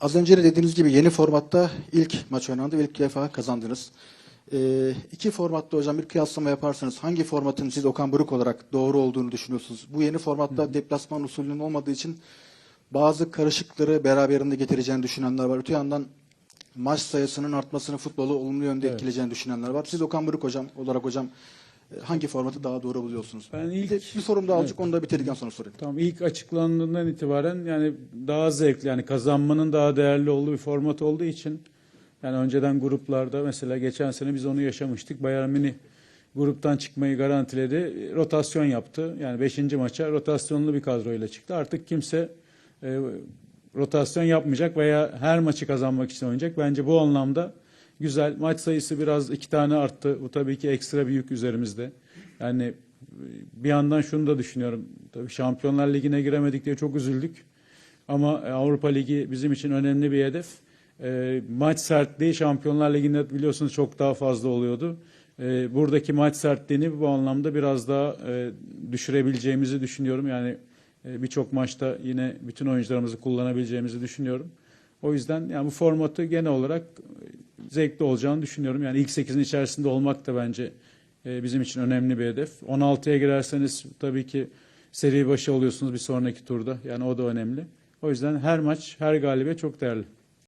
Az önce de dediğiniz gibi yeni formatta ilk maç oynandı ve ilk defa kazandınız. Ee, iki formatta hocam bir kıyaslama yaparsanız hangi formatın siz Okan Buruk olarak doğru olduğunu düşünüyorsunuz? Bu yeni formatta deplasman usulünün olmadığı için bazı karışıkları beraberinde getireceğini düşünenler var. Öte yandan maç sayısının artmasını futbolu olumlu yönde Evet. etkileyeceğini düşünenler var. Siz Okan Buruk hocam olarak hocam hangi formatı daha doğru buluyorsunuz? Ben Bir, ilk- de bir sorum daha Evet. onu da bitirdikten sonra sorayım. Tamam ilk açıklandığından itibaren yani daha zevkli yani kazanmanın daha değerli olduğu bir format olduğu için yani önceden gruplarda mesela geçen sene biz onu yaşamıştık. Bayern Münih gruptan çıkmayı garantiledi. Rotasyon yaptı. Yani 5. maça rotasyonlu bir kadroyla çıktı. Artık kimse e, rotasyon yapmayacak veya her maçı kazanmak için oynayacak. Bence bu anlamda güzel. Maç sayısı biraz iki tane arttı. Bu tabii ki ekstra bir yük üzerimizde. Yani e, bir yandan şunu da düşünüyorum. Tabii Şampiyonlar Ligi'ne giremedik diye çok üzüldük. Ama e, Avrupa Ligi bizim için önemli bir hedef. E, maç sertliği Şampiyonlar Ligi'nde biliyorsunuz çok daha fazla oluyordu. E, buradaki maç sertliğini bu anlamda biraz daha e, düşürebileceğimizi düşünüyorum. Yani e, birçok maçta yine bütün oyuncularımızı kullanabileceğimizi düşünüyorum. O yüzden yani bu formatı genel olarak zevkli olacağını düşünüyorum. Yani ilk 8'in içerisinde olmak da bence e, bizim için önemli bir hedef. 16'ya girerseniz tabii ki seri başı oluyorsunuz bir sonraki turda. Yani o da önemli. O yüzden her maç, her galibiyet çok değerli.